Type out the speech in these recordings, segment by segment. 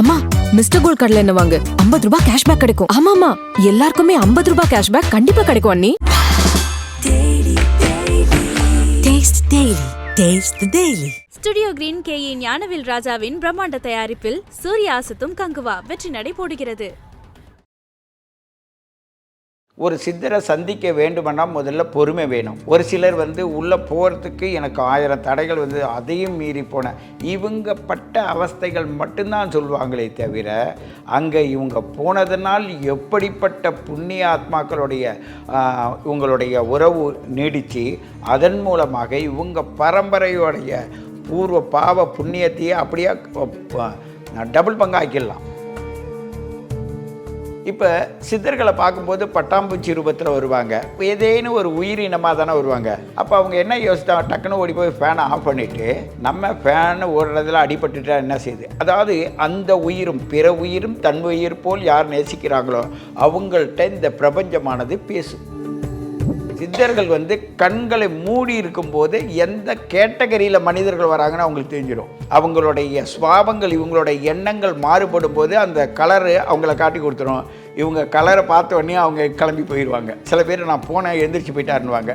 அம்மா mister gold கடலை எண்ணெய் வாங்கு ஐம்பது ரூபாய் கேஷ்பேக் கிடைக்கும் ஆமாமா எல்லாருக்குமே ஐம்பது ரூபாய் கேஷ்பேக் கண்டிப்பா கிடைக்கும் அண்ணி Taste Daily. Taste the Daily. Studio green K A Gnanavel ராஜாவின் பிரம்மாண்ட தயாரிப்பில் சூர்யா அசத்தும் கங்குவா வெற்றி நடை போடுகிறது ஒரு சித்தரை சந்திக்க வேண்டுமென்னா முதல்ல பொறுமை வேணும். ஒரு சிலர் வந்து உள்ளே போகிறதுக்கு எனக்கு ஆயிரம் தடைகள் வந்து அதையும் மீறி போன. இவங்க பட்ட அவஸ்தைகள் மட்டும்தான் சொல்லுவாங்களே தவிர அங்கே இவங்க போனதனால் எப்படிப்பட்ட புண்ணிய ஆத்மாக்களுடைய இவங்களுடைய உறவு நீடித்து அதன் மூலமாக இவங்க பரம்பரையோடைய பூர்வ பாவ புண்ணியத்தையே அப்படியே டபுள் பங்காக்கிடலாம். இப்போ சித்தர்களை பார்க்கும்போது பட்டாம்பூச்சி ரூபத்தில் வருவாங்க. ஏதேனும் ஒரு உயிரினமாக தானே வருவாங்க. அப்போ அவங்க என்ன யோசித்தாங்க டக்குன்னு ஓடி போய் ஃபேனை ஆஃப் பண்ணிவிட்டு நம்ம ஃபேனு ஓடுறதுல அடிபட்டுட்டா என்ன செய்யுது? அதாவது அந்த உயிரும் பிற உயிரும் தன் உயிர் போல் யார் நேசிக்கிறாங்களோ அவங்கள்ட்ட இந்த பிரபஞ்சமானது பேசும். சித்தர்கள் வந்து கண்களை மூடி இருக்கும்போது எந்த கேட்டகரியில் மனிதர்கள் வராங்கன்னு அவங்களுக்கு தெரிஞ்சிடும். அவங்களுடைய சுவாபங்கள் இவங்களுடைய எண்ணங்கள் மாறுபடும் போது அந்த கலரு அவங்கள காட்டி கொடுத்துரும். இவங்க கலரை பார்த்த உடனே அவங்க கிளம்பி போயிடுவாங்க சில பேர் நான் போனேன் எந்திரிச்சு போயிட்டாருன்னுவாங்க.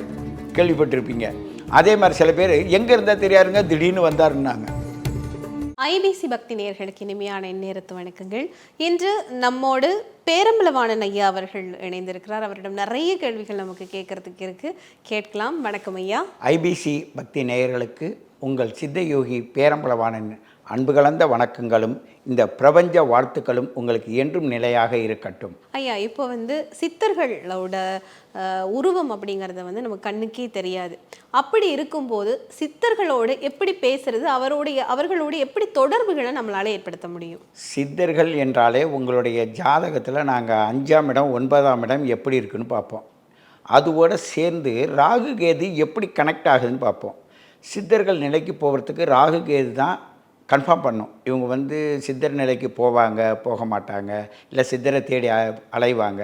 கேள்விப்பட்டிருப்பீங்க. அதே மாதிரி சில பேர் எங்கே இருந்தால் தெரியாருங்க திடீர்னு வந்தாருன்னாங்க. ஐபிசி பக்தி நேயர்களுக்கு இனிமையான நேரத்து வணக்கங்கள். இன்று நம்மோடு பேரம்பலவாணன் ஐயா அவர்கள் இணைந்திருக்கிறார். அவரிடம் நிறைய கேள்விகள் நமக்கு கேட்கறதுக்கு இருக்கு. கேட்கலாம். வணக்கம் ஐயா. ஐபிசி பக்தி நேயர்களுக்கு உங்கள் சித்தயோகி பேரம்பலவாணன் அன்பு கலந்த வணக்கங்களும் இந்த பிரபஞ்ச வாழ்த்துக்களும் உங்களுக்கு என்றும் நிலையாக இருக்கட்டும். ஐயா இப்போ வந்து சித்தர்களோட உருவம் அப்படிங்கிறத வந்து நம்ம கண்ணுக்கே தெரியாது. அப்படி இருக்கும்போது சித்தர்களோடு எப்படி பேசுறது அவருடைய அவர்களோடு எப்படி தொடர்புகளை நம்மளால ஏற்படுத்த முடியும்? சித்தர்கள் என்றாலே உங்களுடைய ஜாதகத்தில் நாங்கள் அஞ்சாம் இடம் ஒன்பதாம் இடம் எப்படி இருக்குன்னு பார்ப்போம். அதோட சேர்ந்து ராகு கேது எப்படி கனெக்ட் ஆகுதுன்னு பார்ப்போம். சித்தர்கள் நிலைக்கு போகிறதுக்கு ராகு கேது தான் கன்ஃபார்ம் பண்ணும். இவங்க வந்து சித்தர் நிலைக்கு போவாங்க போக மாட்டாங்க இல்லை சித்தரை தேடி அ- அலைவாங்க.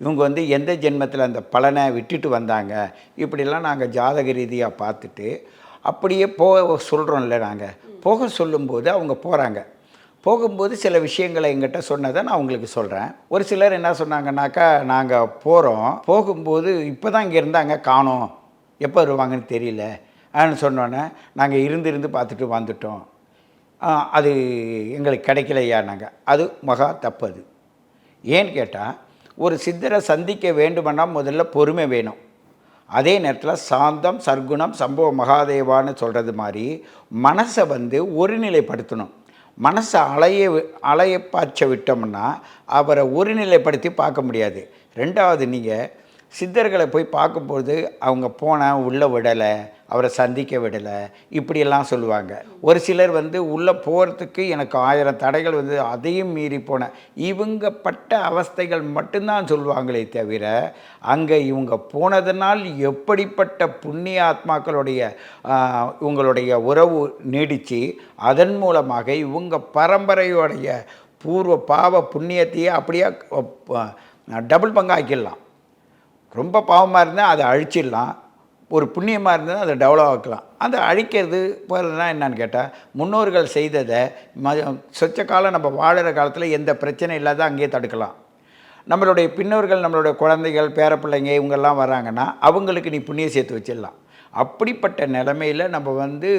இவங்க வந்து எந்த ஜென்மத்தில் அந்த பலனை விட்டுட்டு வந்தாங்க இப்படிலாம் நாங்கள் ஜாதக ரீதியாக பார்த்துட்டு அப்படியே போக சொல்கிறோம்ல நாங்கள் போக சொல்லும்போது அவங்க போகிறாங்க போகும்போது சில விஷயங்களை எங்கிட்ட சொன்னதை நான் உங்களுக்கு சொல்கிறேன் ஒரு சிலர் என்ன சொன்னாங்கன்னாக்கா நாங்கள் போகிறோம் போகும்போது இப்போ தான் இங்கே இருந்தாங்க காணோம். எப்போ வருவாங்கன்னு தெரியல. ஆன்னு சொன்னோன்னே நாங்கள் இருந்து இருந்து பார்த்துட்டு வந்துட்டோம். அது எங்களுக்கு கிடைக்கலையா நாங்கள் அது மகா தப்பு அது ஏன்னு கேட்டால் ஒரு சித்தரை சந்திக்க வேண்டுமென்னா முதல்ல பொறுமை வேணும். அதே நேரத்தில் சாந்தம் சர்க்குணம் சம்பவ மகாதேவான்னு சொல்கிறது மாதிரி மனசை வந்து ஒருநிலைப்படுத்தணும். மனசை அலைய அலைய பாய்ச்ச விட்டோம்னா அவரை ஒருநிலைப்படுத்தி பார்க்க முடியாது. ரெண்டாவது நீங்கள் சித்தர்களை போய் பார்க்கும்போது அவங்க போனால் உள்ளே விடலை அவரை சந்திக்க விடலை. இப்படியெல்லாம் சொல்லுவாங்க. ஒரு சிலர் வந்து உள்ளே போகிறதுக்கு எனக்கு ஆயிரம் தடைகள் வந்து அதையும் மீறி போன. இவங்க பட்ட அவஸ்தைகள் மட்டும்தான் சொல்லுவாங்களே தவிர அங்கே இவங்க போனதனால் எப்படிப்பட்ட புண்ணிய ஆத்மாக்களுடைய இவங்களுடைய உறவு நீடித்து அதன் மூலமாக இவங்க பரம்பரையோடைய பூர்வ பாவ புண்ணியத்தையே அப்படியே டபுள் பங்காக்கிடலாம். ரொம்ப பாவமாக இருந்தால் அதை அழிச்சிடலாம். ஒரு புண்ணியமாக இருந்தால் அதை டெவலப் ஆக்கலாம். அதை அழிக்கிறது போகிறதுனா என்னன்னு கேட்டால் முன்னோர்கள் செய்ததை ம சொச்ச காலம் நம்ம வாழற காலத்தில் எந்த பிரச்சனை இல்லாத அங்கேயே தடுக்கலாம். நம்மளுடைய பின்னோர்கள் நம்மளுடைய குழந்தைகள் பேரப்பிள்ளைங்க இவங்கெல்லாம் வராங்கன்னா அவங்களுக்கு நீ புண்ணியம் சேர்த்து வச்சிடலாம். அப்படிப்பட்ட நிலமையில் நம்ம வந்து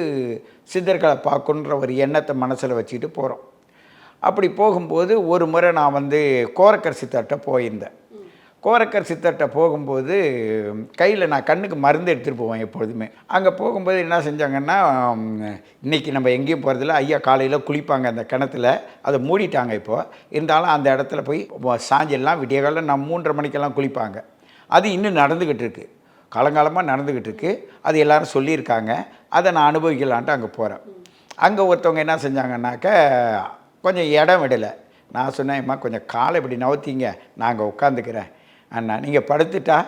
சித்தர்களை பார்க்கணுன்ற ஒரு எண்ணத்தை மனசில் வச்சுக்கிட்டு போகிறோம் அப்படி போகும்போது ஒரு முறை நான் வந்து கோரக்கர் சித்தர்கிட்ட போயிருந்தேன். கோரக்கர் சித்தர்கிட்ட போகும்போது கையில் நான் கண்ணுக்கு மருந்து எடுத்துகிட்டு போவேன் எப்பொழுதுமே. அங்கே போகும்போது என்ன செஞ்சாங்கன்னா இன்றைக்கி இன்னைக்கு நம்ம எங்கேயும் போகிறதில்ல ஐயா காலையில் குளிப்பாங்க அந்த கிணத்துல. அதை மூடிட்டாங்க இப்போது இருந்தாலும் அந்த இடத்துல போய் சாஞ்செல்லாம் விடிய காலையில் நான் மூன்றரை மணிக்கெல்லாம் குளிப்பாங்க. அது இன்னும் நடந்துக்கிட்டு இருக்குது காலங்காலமாக நடந்துக்கிட்டு இருக்குது அது எல்லாரும் சொல்லியிருக்காங்க. அதை நான் அனுபவிக்கலான்ட்டு அங்கே போகிறேன் அங்கே ஒருத்தவங்க என்ன செஞ்சாங்கன்னாக்க கொஞ்சம் இடம் விடலை. நான் சொன்னேன்ம்மா கொஞ்சம் காலை இப்படி நவுத்திங்க. நான் அங்கே உட்காந்துக்கிறேன். அண்ணா நீங்கள் படுத்துட்டா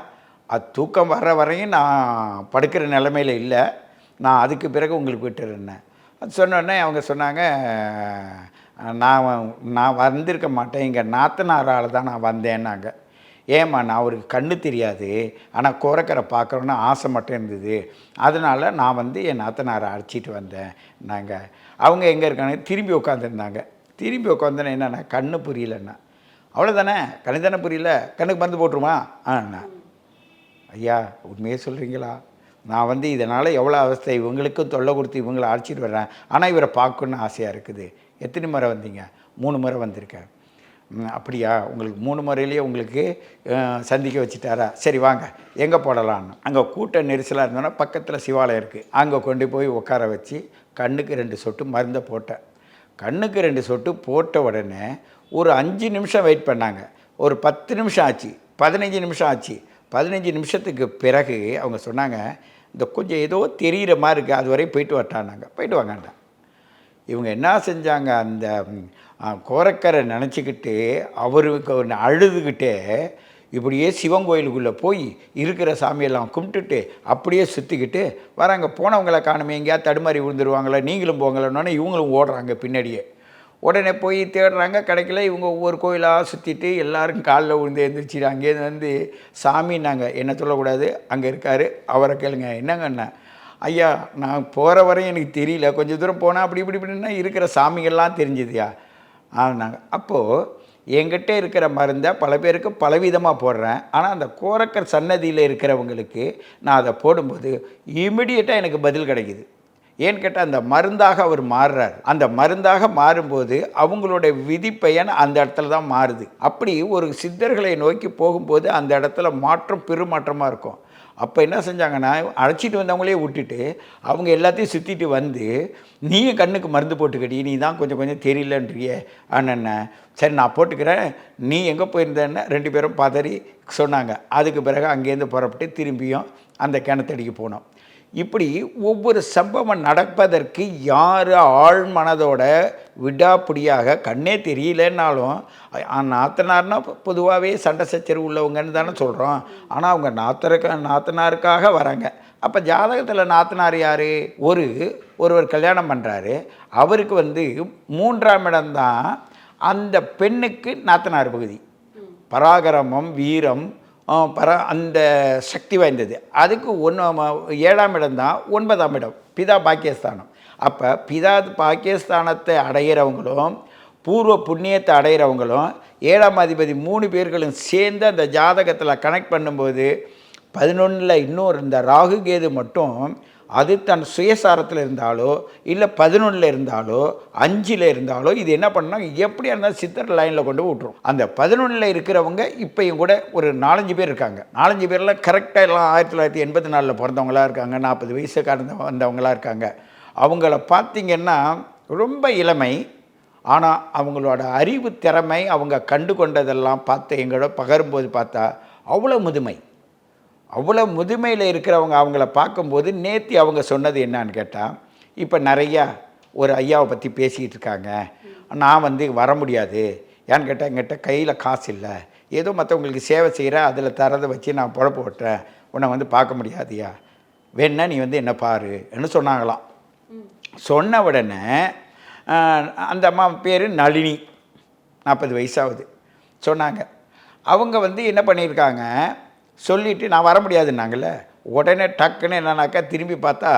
அது தூக்கம் வர்ற வரையும் நான் படுக்கிற நிலமையில இல்லை. நான் அதுக்கு பிறகு உங்களுக்கு விட்டுறேன்னேன் அது சொன்னோடனே அவங்க சொன்னாங்க நான் நான் வந்திருக்க மாட்டேன். இங்கே நாத்தனாரால் தான் நான் வந்தேன்னாங்க. ஏம்மா நான் அவருக்கு கண்ணு தெரியாது. ஆனால் குறைக்கரை பார்க்கணுன்னு ஆசை மட்டும் இருந்தது. அதனால் நான் வந்து என் நாத்தனாரை அழைச்சிட்டு வந்தேன் நாங்கள் அவங்க எங்கே இருக்காங்க திரும்பி உட்காந்துருந்தாங்க திரும்பி உட்காந்தேன் என்னென்னா கண்ணு புரியலண்ணா. அவ்வளோதானே கண்ணு தானே புரியல கண்ணுக்கு மருந்து போட்டுருமா? ஆண்ணா ஐயா உண்மையே சொல்கிறீங்களா நான் வந்து இதனால் எவ்வளோ அவஸ்தை இவங்களுக்கும் தொல்லை கொடுத்து இவங்களை அழைச்சிட்டு வர்றேன். ஆனால் இவரை பார்க்கணுன்னு ஆசையாக இருக்குது. எத்தனை முறை வந்தீங்க? மூணு முறை வந்திருக்கேன். அப்படியா? உங்களுக்கு மூணு முறையிலேயே உங்களுக்கு சந்திக்க வச்சுட்டாரா? சரி வாங்க. எங்கே போடலான்னு அங்கே கூட்ட நெரிசலாக இருந்தோன்னா பக்கத்தில் சிவாலயம் இருக்குது அங்கே கொண்டு போய் உட்கார வச்சு கண்ணுக்கு ரெண்டு சொட்டு மருந்தை போட்டேன். கண்ணுக்கு ரெண்டு சொட்டு போட்ட உடனே ஒரு அஞ்சு நிமிஷம் வெயிட் பண்ணாங்க. ஒரு பத்து நிமிஷம் ஆச்சு பதினஞ்சு நிமிஷம் ஆச்சு. பதினஞ்சு நிமிஷத்துக்கு பிறகு அவங்க சொன்னாங்க இந்த கொஞ்சம் ஏதோ தெரிகிற மாதிரி இருக்குது அது வரையும் போயிட்டு வட்டானாங்க போயிட்டு வாங்கண்டா இவங்க என்ன செஞ்சாங்க அந்த கோரக்கரை நினச்சிக்கிட்டு அவருக்கு ஒன்று அழுதுகிட்டே இப்படியே சிவன் கோயிலுக்குள்ளே போய் இருக்கிற சாமியெல்லாம் கும்பிட்டுட்டு அப்படியே சுற்றிக்கிட்டு வராங்க. போனவங்களை காணுமே எங்கேயா தடுமாறி விழுந்துருவாங்களா நீங்களும் போங்களோன்னே இவங்களும் ஓடுறாங்க பின்னாடியே. உடனே போய் தேடுறாங்க. கிடைக்கல இவங்க ஒவ்வொரு கோயிலாக சுற்றிட்டு எல்லாரும் காலில் விழுந்து எழுந்திரிச்சு அங்கேருந்து வந்து சாமி நாங்கள் என்ன சொல்லக்கூடாது? அங்கே இருக்கார். அவரை கேளுங்க. என்னங்கண்ணா ஐயா நான் போகிற வரையும் எனக்கு தெரியல. கொஞ்சம் தூரம் போனால் அப்படி இப்படி இப்படின்னா இருக்கிற சாமிகள்லாம் தெரிஞ்சுதுயா? ஆனாங்க. அப்போது என்கிட்ட இருக்கிற மருந்தை பல பேருக்கு பலவிதமாக போடுறேன். ஆனால் அந்த கோரக்கர் சன்னதியில் இருக்கிறவங்களுக்கு நான் அதை போடும்போது இமிடியேட்டாக எனக்கு பதில் கிடைக்குது. ஏன்னு கேட்டால் அந்த மருந்தாக அவர் மாறுறார். அந்த மருந்தாக மாறும்போது அவங்களுடைய விதிப்பயன் அந்த இடத்துல தான் மாறுது. அப்படி ஒரு சித்தர்களை நோக்கி போகும்போது அந்த இடத்துல மாற்றம் பெருமாற்றமாக இருக்கும். அப்போ என்ன செஞ்சாங்கன்னா அழைச்சிட்டு வந்தவங்களே விட்டுட்டு அவங்க எல்லாத்தையும் சுற்றிட்டு வந்து நீயும் கண்ணுக்கு மருந்து போட்டுக்கடி நீ தான் கொஞ்சம் கொஞ்சம் தெரியலன்றியே. அண்ணன் சரி நான் போட்டுக்கிறேன். நீ எங்கே போயிருந்தேன்னு ரெண்டு பேரும் பதறி சொன்னாங்க. அதுக்கு பிறகு அங்கேருந்து புறப்பட்டு திரும்பியும் அந்த கிணத்தடிக்கு போனோம். இப்படி ஒவ்வொரு சம்பவம் நடப்பதற்கு யார் ஆழ் மனதோட விடாப்பிடியாக கண்ணே தெரியலன்னாலும் நாத்தனார்னா பொதுவாகவே சண்டை சச்சரவு உள்ளவங்கன்னு தானே சொல்கிறோம் ஆனால் அவங்க நாத்தருக்க நாத்தனாருக்காக வராங்க. அப்போ ஜாதகத்தில் நாத்தனார் யார்? ஒரு ஒருவர் கல்யாணம் பண்ணுறாரு அவருக்கு வந்து மூன்றாம் இடம்தான் அந்த பெண்ணுக்கு நாத்தனார் பகுதி. பராகிரமம் வீரம் பர அந்த சக்தி வாய்ந்தது. அதுக்கு ஒன்று ஏழாம் இடம் தான் ஒன்பதாம் இடம் பிதா பாக்கியஸ்தானம். அப்போ பிதா பாக்கியஸ்தானத்தை அடையிறவங்களும் பூர்வ புண்ணியத்தை அடையிறவங்களும் ஏழாம் அதிபதி மூணு பேர்களும் சேர்ந்து அந்த ஜாதகத்தில் கனெக்ட் பண்ணும்போது பதினொன்றில் இன்னொரு இந்த ராகு கேது மட்டும் அது தன் சுயசாரத்தில் இருந்தாலோ இல்லை பதினொன்றில் இருந்தாலோ அஞ்சில் இருந்தாலோ இது என்ன பண்ணால் எப்படியா இருந்தாலும் சித்தர் லைனில் கொண்டு போய் விட்ரும் அந்த பதினொன்றில் இருக்கிறவங்க இப்போயும் கூட ஒரு நாலஞ்சு பேர் இருக்காங்க. நாலஞ்சு பேர்லாம் கரெக்டாக எல்லாம் ஆயிரத்தி தொள்ளாயிரத்தி எண்பத்தி நாலில் பிறந்தவங்களா இருக்காங்க நாற்பது வயசு கடந்த வந்தவங்களா இருக்காங்க. அவங்கள பார்த்திங்கன்னா ரொம்ப இளமை. ஆனால் அவங்களோட அறிவு திறமை அவங்க கண்டு கொண்டதெல்லாம் பார்த்து எங்களோட பகரும்போது பார்த்தா அவ்வளோ முதுமை. அவ்வளோ முதுமையில் இருக்கிறவங்க அவங்கள பார்க்கும்போது நேத்தி அவங்க சொன்னது என்னன்னு கேட்டால் இப்போ நிறையா ஒரு ஐயாவை பற்றி பேசிக்கிட்டு இருக்காங்க. நான் வந்து வர முடியாது. ஏன்னு கேட்டால் எங்கிட்ட கையில் காசு இல்லை. ஏதோ மற்றவங்களுக்கு சேவை செய்கிறேன் அதில் தரதை வச்சு நான் பொழப்பு ஓட்டுறேன். உன்னை வந்து பார்க்க முடியாதியா? வேணா நீ வந்து என்ன பாருன்னு சொன்னாங்களாம். சொன்ன உடனே அந்த அம்மா பேர் நளினி. நாற்பது வயசாகுது சொன்னாங்க. அவங்க வந்து என்ன பண்ணியிருக்காங்க சொல்லிவிட்டு நான் வர முடியாதுன்னாங்கல்ல உடனே டக்குன்னு என்னன்னாக்கா திரும்பி பார்த்தா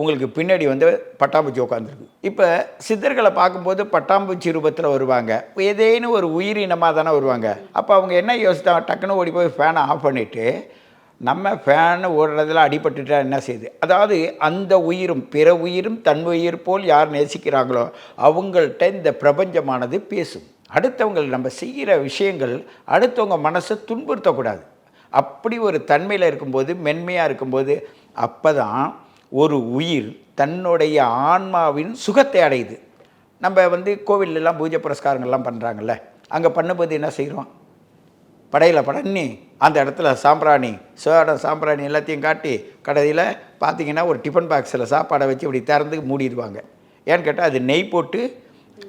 உங்களுக்கு பின்னாடி வந்து பட்டாம்பூச்சி உட்காந்துருக்கு இப்போ சித்தர்களை பார்க்கும்போது பட்டாம்பூச்சி ரூபத்தில் வருவாங்க. ஏதேனும் ஒரு உயிரினமாக தானே வருவாங்க. அப்போ அவங்க என்ன யோசித்தாங்க டக்குன்னு ஓடி போய் ஃபேனை ஆஃப் பண்ணிவிட்டு நம்ம ஃபேனு ஓடுறதுல அடிபட்டுட்டா என்ன செய்யுது அதாவது அந்த உயிரும் பிற உயிரும் தன் உயிர் போல் யார் நேசிக்கிறாங்களோ அவங்கள்ட்ட இந்த பிரபஞ்சமானது பேசும். அடுத்தவங்க நம்ம செய்கிற விஷயங்கள் அடுத்தவங்க மனசை துன்புறுத்தக்கூடாது. அப்படி ஒரு தன்மையில் இருக்கும்போது மென்மையாக இருக்கும்போது அப்போ தான் ஒரு உயிர் தன்னுடைய ஆன்மாவின் சுகத்தை அடையுது. நம்ம வந்து கோவிலெலாம் பூஜை புரஸ்காரங்கள்லாம் பண்ணுறாங்கல்ல அங்கே பண்ணும்போது என்ன செய்கிறோம் படையில் படன்னி அந்த இடத்துல சாம்பிராணி சோடம் சாம்பிராணி எல்லாத்தையும் காட்டி கடையில் பார்த்தீங்கன்னா ஒரு டிஃபன் பாக்ஸில் சாப்பாடை வச்சு இப்படி திறந்து மூடிடுவாங்க. ஏன்னு கேட்டால் அது நெய் போட்டு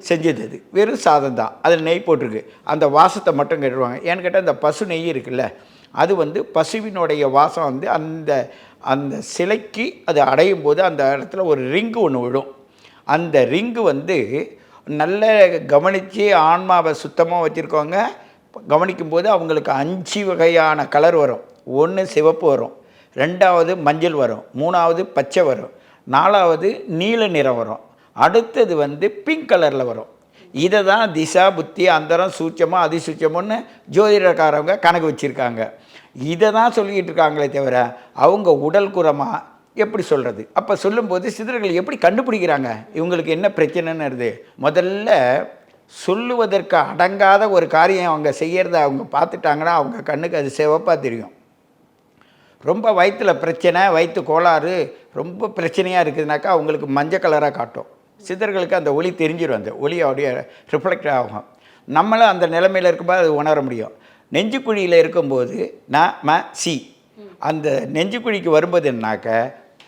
செஞ்சது அது. வெறும் சாதம் தான். அதில் நெய் போட்டிருக்கு. அந்த வாசத்தை மட்டும் கேட்டுருவாங்க. ஏன்னு கேட்டால் இந்த பசு நெய் இருக்குல்ல அது வந்து பசுவினுடைய வாசம் வந்து அந்த அந்த சிலைக்கு அது அடையும் போது அந்த இடத்துல ஒரு ரிங்கு ஒன்று விழும். அந்த ரிங்கு வந்து நல்ல கவனித்து ஆன்மாவை சுத்தமாக வச்சுருக்கவங்க கவனிக்கும்போது அவங்களுக்கு அஞ்சு வகையான கலர் வரும். ஒன்று சிவப்பு வரும் ரெண்டாவது மஞ்சள் வரும் மூணாவது பச்சை வரும் நாலாவது நீல நிறம் வரும். அடுத்தது வந்து பிங்க் கலரில் வரும். இதை தான் திசா புத்தி அந்தரம் சூட்சமோ அதிசூட்சமோன்னு ஜோதிடக்காரவங்க கணக்கு வச்சுருக்காங்க. இதை தான் சொல்லிக்கிட்டு இருக்காங்களே தவிர அவங்க உடல் குறமாக எப்படி சொல்கிறது அப்போ சொல்லும்போது சிதர்கள் எப்படி கண்டுபிடிக்கிறாங்க? இவங்களுக்கு என்ன பிரச்சனைன்னு முதல்ல சொல்லுவதற்கு அடங்காத ஒரு காரியம் அவங்க செய்கிறத அவங்க பார்த்துட்டாங்கன்னா அவங்க கண்ணுக்கு அது சிவப்பாக தெரியும். ரொம்ப வயிற்றில் பிரச்சனை வயிற்று கோளாறு ரொம்ப பிரச்சனையாக இருக்குதுனாக்கா அவங்களுக்கு மஞ்சள் கலராக காட்டும். சித்தர்களுக்கு அந்த ஒளி தெரிஞ்சிடும் அந்த ஒளி அப்படியே ரிஃப்ளெக்ட் ஆகும். நம்மளும் அந்த நிலைமையில் இருக்கும்போது அது உணர முடியும். நெஞ்சுக்குழியில் இருக்கும்போது ந ம சி. அந்த நெஞ்சுக்குழிக்கு வரும்போது என்னாக்க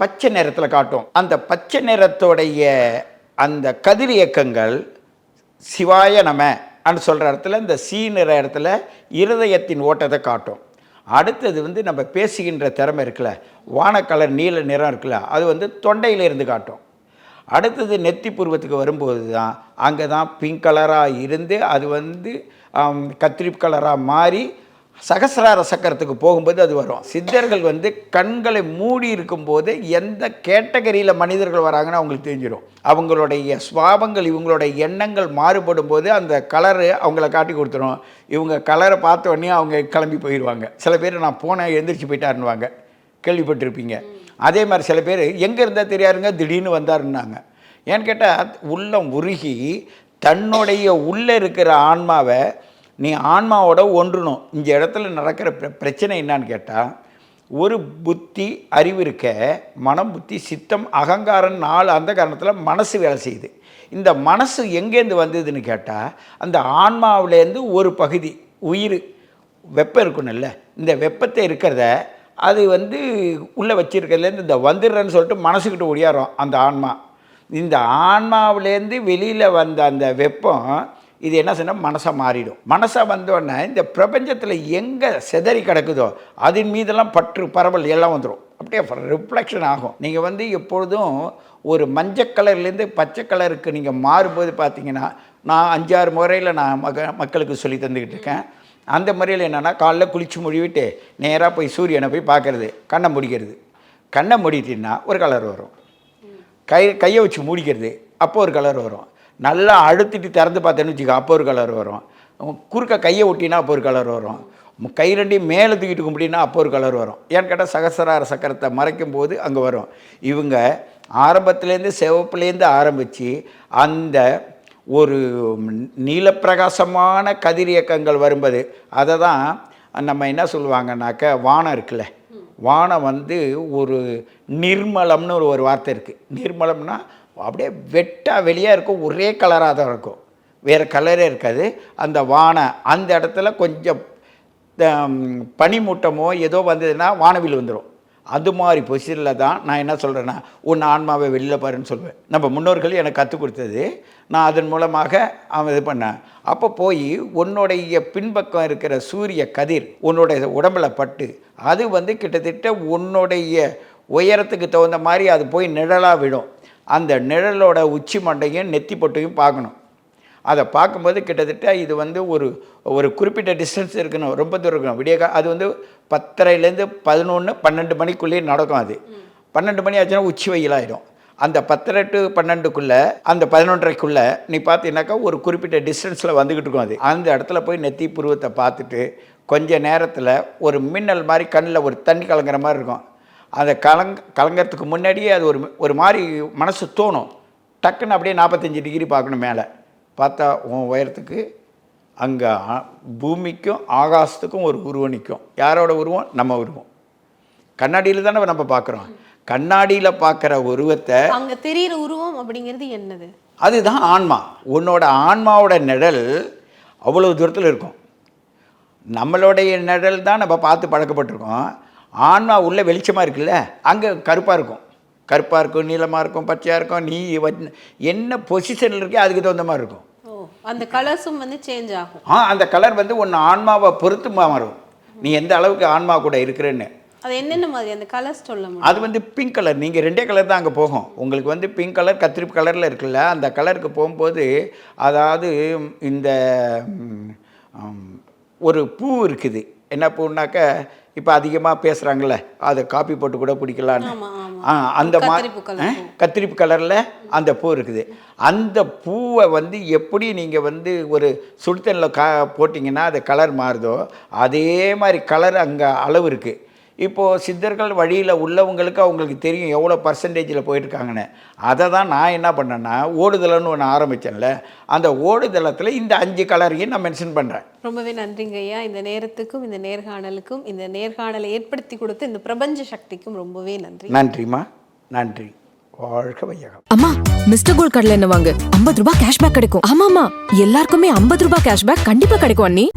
பச்சை நிறத்தில் காட்டும். அந்த பச்சை நிறத்தோடைய அந்த கதிர் இயக்கங்கள் சிவாய நம அன்னு சொல்கிற இடத்துல இந்த சீனுற இடத்துல இருதயத்தின் ஓட்டத்தை காட்டும். அடுத்தது வந்து நம்ம பேசுகின்ற திறமை இருக்குல்ல வானக்கலர் நீல நிறம் இருக்குல்ல அது வந்து தொண்டையிலிருந்து காட்டும். அடுத்தது நெத்தி பூர்வத்துக்கு வரும்போது தான் அங்கே தான் பிங்க் கலராக இருந்து அது வந்து கத்திரி கலராக மாறி சகசிரார சக்கரத்துக்கு போகும்போது அது வரும். சித்தர்கள் வந்து கண்களை மூடி இருக்கும்போது எந்த கேட்டகரியில் மனிதர்கள் வராங்கன்னு அவங்களுக்கு தெரிஞ்சிடும் அவங்களுடைய சுவாபங்கள் இவங்களுடைய எண்ணங்கள் மாறுபடும் போது அந்த கலரு அவங்கள காட்டி கொடுத்துரும். இவங்க கலரை பார்த்த உடனே அவங்க கிளம்பி போயிடுவாங்க சில பேர் நான் போனேன் எழுந்திரிச்சு போயிட்டாருன்னுவாங்க. கேள்விப்பட்டிருப்பீங்க. அதே மாதிரி சில பேர் எங்கே இருந்தால் தெரியாருங்க திடீர்னு வந்தாருன்னாங்க. ஏன்னு கேட்டால் உள்ளம் உருகி தன்னுடைய உள்ளே இருக்கிற ஆன்மாவை நீ ஆன்மாவோட ஒன்றணும். இந்த இடத்துல நடக்கிற பிர பிரச்சனை என்னான்னு கேட்டால் ஒரு புத்தி அறிவு இருக்க மனம் புத்தி சித்தம் அகங்காரம் நாலு அந்த காரணத்தில் மனசு வேலை செய்யுது. இந்த மனசு எங்கேருந்து வந்ததுன்னு கேட்டால் அந்த ஆன்மாவிலேருந்து ஒரு பகுதி உயிர் வெப்பம் இருக்கணும்ல இந்த வெப்பத்தை இருக்கிறத அது வந்து உள்ளே வச்சுருக்கிறதுலேருந்து இந்த வந்துடுறேன்னு சொல்லிட்டு மனசுக்கிட்ட ஒடியாரும் அந்த ஆன்மா. இந்த ஆன்மாவிலேருந்து வெளியில் வந்த அந்த வெப்பம் இது என்ன சொன்னால் மனசை மாறிடும். மனசை வந்தோடனே இந்த பிரபஞ்சத்தில் எங்கே செதறி கிடக்குதோ அதன் மீதெல்லாம் பற்று பரவல் எல்லாம் வந்துடும் அப்படியே ரிஃப்ளெக்ஷன் ஆகும். நீங்கள் வந்து எப்பொழுதும் ஒரு மஞ்சள் கலர்லேருந்து பச்சை கலருக்கு நீங்கள் மாறும்போது பார்த்தீங்கன்னா நான் அஞ்சாறு முறையில் நான் மக மக்களுக்கு சொல்லி தந்துக்கிட்டு இருக்கேன். அந்த முறையில் என்னென்னா காலைல குளித்து மொழிவிட்டு நேராக போய் சூரியனை போய் பார்க்கறது கண்ணை முடிக்கிறது. கண்ணை மூடிட்டின்னா ஒரு கலர் வரும். கை கையை வச்சு மூடிக்கிறது. அப்போ ஒரு கலர் வரும். நல்லா அழுத்திட்டு திறந்து பார்த்தேன்னு வச்சுக்கோ அப்போ ஒரு கலர் வரும். குறுக்க கையை ஒட்டினா அப்போ ஒரு கலர் வரும். கை ரெண்டையும் மேலே தூக்கிட்டு கும்பிட்டினா அப்போ ஒரு கலர் வரும். ஏன்னு கேட்டால் சகசரார சக்கரத்தை மறைக்கும் போது அங்கே வரும். இவங்க ஆரம்பத்துலேருந்து சிவப்புலேருந்து ஆரம்பித்து அந்த ஒரு நீலப்பிரகாசமான கதிரியக்கங்கள் வரும்போது அதை தான் நம்ம என்ன சொல்லுவாங்கன்னாக்க வானம் இருக்குல்ல? வானம் வந்து ஒரு நிர்மலம்னு ஒரு ஒரு வார்த்தை இருக்குது நிர்மலம்னா அப்படியே வெட்டாக வெளியாக இருக்கும் ஒரே கலராக தான் இருக்கும். வேறு கலரே இருக்காது. அந்த வானம் அந்த இடத்துல கொஞ்சம் பனிமூட்டமோ ஏதோ வந்ததுன்னா வானவில் வந்துடும் அது மாதிரி பொசிஷனில் தான் நான் என்ன சொல்கிறேன்னா உன் ஆன்மாவை வெளியில் பாருன்னு சொல்லுவேன் நம்ம முன்னோர்கள் எனக்கு கற்றுக் கொடுத்தது. நான் அதன் மூலமாக அவன் இது பண்ணேன். அப்போ போய் உன்னுடைய பின்பக்கம் இருக்கிற சூரிய கதிர் உன்னுடைய உடம்புல பட்டு அது வந்து கிட்டத்தட்ட உன்னுடைய உயரத்துக்கு தகுந்த மாதிரி அது போய் நிழலாக விடும் அந்த நிழலோட உச்சி மண்டையும் நெத்தி பொட்டையும் பார்க்கணும். அதை பார்க்கும்போது கிட்டத்தட்ட இது வந்து ஒரு ஒரு குறிப்பிட்ட டிஸ்டன்ஸ் இருக்கணும் ரொம்ப தூரம் இருக்கணும். விடிய அது வந்து பத்தரைலேருந்து பதினொன்று பன்னெண்டு மணிக்குள்ளேயே நடக்கும் அது. பன்னெண்டு மணி ஆச்சுன்னா உச்சி வெயிலாயிடும் அந்த பத்தரை டு பன்னெண்டுக்குள்ளே அந்த பதினொன்றரைக்குள்ளே நீ பார்த்தீங்கன்னாக்கா ஒரு குறிப்பிட்ட டிஸ்டன்ஸில் வந்துக்கிட்டு இருக்கும் அது. அந்த இடத்துல போய் நெத்தி புருவத்தை பார்த்துட்டு கொஞ்ச நேரத்தில் ஒரு மின்னல் மாதிரி கண்ணில் ஒரு தண்ணி கலங்குற மாதிரி இருக்கும். அதை கலங் கலங்கறதுக்கு முன்னாடியே அது ஒரு ஒரு மாதிரி மனசு தோணும். டக்குன்னு அப்படியே நாற்பத்தஞ்சு டிகிரி பார்க்கணும் மேலே. பார்த்தா உன் உயரத்துக்கு அங்கே பூமிக்கும் ஆகாசத்துக்கும் ஒரு உருவம் நிற்கும். யாரோட உருவம்? நம்ம உருவம். கண்ணாடியில் தானே நம்ம பார்க்குறோம். கண்ணாடியில் பார்க்குற உருவத்தை அங்க தெரியிற உருவம் அப்படிங்கிறது என்னது? அதுதான் ஆன்மா. உன்னோட ஆன்மாவோட நிழல் அவ்வளோ தூரத்தில் இருக்கும். நம்மளுடைய நிழல் தான் நம்ம பார்த்து பழக்கப்பட்டிருக்கோம். ஆன்மா உள்ள வெளிச்சமாக இருக்குல்ல? அங்கே கருப்பாக இருக்கும். கருப்பாக இருக்கும் நீளமாக இருக்கும் பச்சையாக இருக்கும் நீ என்ன பொசிஷனில் இருக்கே அதுக்கு தகுந்த மாதிரி இருக்கும். அந்த கலர்ஸும் வந்து சேஞ்ச் ஆகும். ஆ அந்த கலர் வந்து ஒன்று ஆன்மாவை பொறுத்து மாறும். நீ எந்த அளவுக்கு ஆன்மா கூட இருக்கிறேன்னு. அது என்னென்ன மாதிரி? அந்த கலர்ஸ் சொல்ல முடியும்? அது வந்து பிங்க் கலர் நீங்கள் ரெண்டே கலர் தான் அங்கே போகும். உங்களுக்கு வந்து பிங்க் கலர் கத்திரி கலரில் இருக்குல்ல அந்த கலருக்கு போகும்போது அதாவது இந்த ஒரு பூ இருக்குது. என்ன பூனாக்க இப்போ அதிகமாக பேசுகிறாங்கல்ல அதை காப்பி போட்டு கூட. ஆ அந்த மா கத்திரிப்பு கலரில் அந்த பூ இருக்குது. அந்த பூவை வந்து எப்படி நீங்கள் வந்து ஒரு சுடுதண்ணில் கா போட்டிங்கன்னா அது கலர் மாறுதோ அதே மாதிரி கலர் அங்கே அளவு இருக்குது இப்போது சித்தர்கள் வழியில் உள்ளவங்களுக்கு அவங்களுக்கு தெரியும் எவ்வளோ பர்சன்டேஜில் போயிட்டுருக்காங்கன்னு. அதை தான் நான் என்ன பண்ணேன்னா ஓடுதலன்னு ஒன்று ஆரம்பித்தேன்ல அந்த ஓடுதளத்தில் இந்த அஞ்சு கலரையும் நான் மென்ஷன் பண்ணுறேன் ரொம்பவே நன்றிங்க ஐயா. இந்த நேரத்துக்கும் இந்த நேர்காணலுக்கும் இந்த நேர்காணலை ஏற்படுத்தி கொடுத்த இந்த பிரபஞ்ச சக்திக்கும் ரொம்பவே நன்றி. நன்றிம்மா. நன்றி. வாழ்க வையகம். அம்மா மிஸ்டர் கோல்ட் கடலை எண்ணெய் வாங்கு? ஐம்பது ரூபாய் கேஷ்பேக் கிடைக்கும். ஆமாமா எல்லாருக்குமே ஐம்பது ரூபாய் கேஷ்பேக் கண்டிப்பா கிடைக்கும் அண்ணி.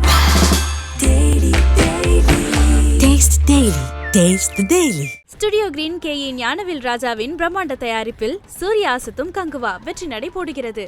Taste daily taste daily studio green K Gnanavel ராஜாவின் பிரம்மாண்ட தயாரிப்பில் சூர்யா அசத்தும் கங்குவா வெற்றி நடை போடுகிறது.